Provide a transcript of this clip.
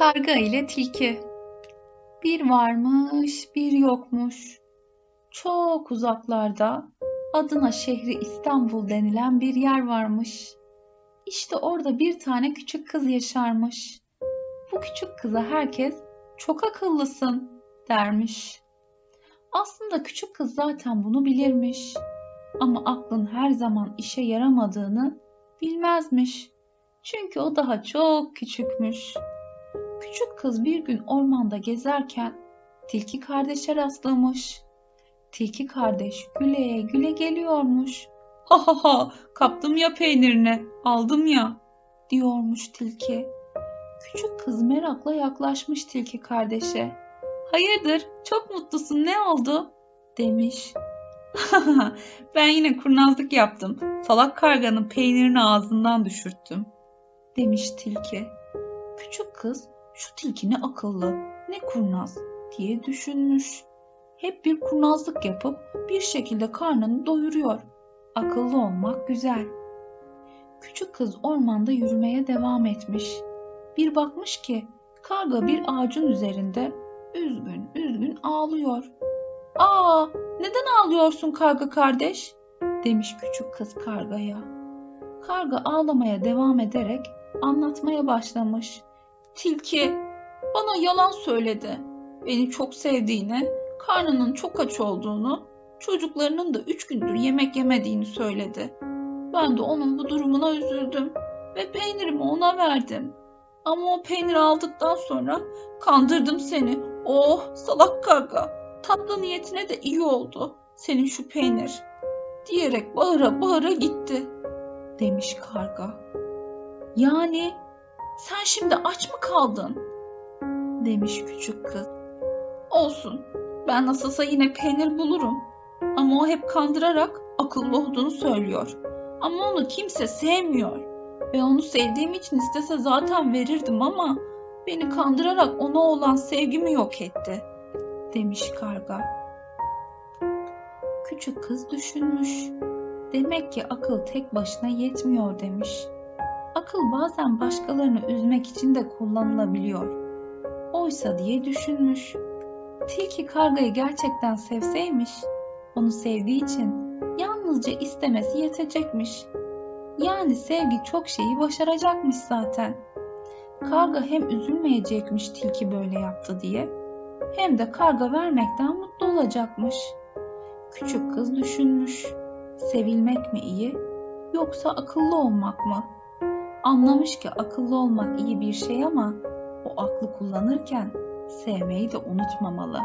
Karga ile tilki. Bir varmış, bir yokmuş. Çok uzaklarda adına şehri İstanbul denilen bir yer varmış. İşte orada bir tane küçük kız yaşarmış. Bu küçük kıza herkes çok akıllısın dermiş. Aslında küçük kız zaten bunu bilirmiş. Ama aklın her zaman işe yaramadığını bilmezmiş. Çünkü o daha çok küçükmüş. Küçük kız bir gün ormanda gezerken tilki kardeşe rastlamış. Tilki kardeş güle güle geliyormuş. Ha ha ha kaptım ya peynirini aldım ya diyormuş tilki. Küçük kız merakla yaklaşmış tilki kardeşe. Hayırdır çok mutlusun ne oldu demiş. ben yine kurnazlık yaptım. Salak karganın peynirini ağzından düşürttüm demiş tilki. Küçük kız şu tilki ne akıllı, ne kurnaz diye düşünmüş. Hep bir kurnazlık yapıp bir şekilde karnını doyuruyor. Akıllı olmak güzel. Küçük kız ormanda yürümeye devam etmiş. Bir bakmış ki karga bir ağacın üzerinde üzgün üzgün ağlıyor. Aa, neden ağlıyorsun karga kardeş? demiş küçük kız kargaya. Karga ağlamaya devam ederek anlatmaya başlamış. Tilki bana yalan söyledi. Beni çok sevdiğini, karnının çok aç olduğunu, çocuklarının da üç gündür yemek yemediğini söyledi. Ben de onun bu durumuna üzüldüm ve peynirimi ona verdim. Ama o peyniri aldıktan sonra kandırdım seni. Oh salak karga. Tatlı niyetine de iyi oldu. Senin şu peynir. Diyerek bağıra bağıra gitti. Demiş karga. Yani sen şimdi aç mı kaldın? Demiş küçük kız. Olsun. Ben nasılsa yine peynir bulurum. Ama o hep kandırarak akıllı olduğunu söylüyor. Ama onu kimse sevmiyor. Ve onu sevdiğim için istese zaten verirdim ama beni kandırarak ona olan sevgimi yok etti. Demiş karga. Küçük kız düşünmüş. Demek ki akıl tek başına yetmiyor demiş. Akıl bazen başkalarını üzmek için de kullanılabiliyor. Oysa diye düşünmüş. Tilki kargayı gerçekten sevseymiş, onu sevdiği için yalnızca istemesi yetecekmiş. Yani sevgi çok şeyi başaracakmış zaten. Karga hem üzülmeyecekmiş tilki böyle yaptı diye, hem de karga vermekten mutlu olacakmış. Küçük kız düşünmüş. Sevilmek mi iyi, yoksa akıllı olmak mı? Anlamış ki akıllı olmak iyi bir şey ama o aklı kullanırken sevmeyi de unutmamalı.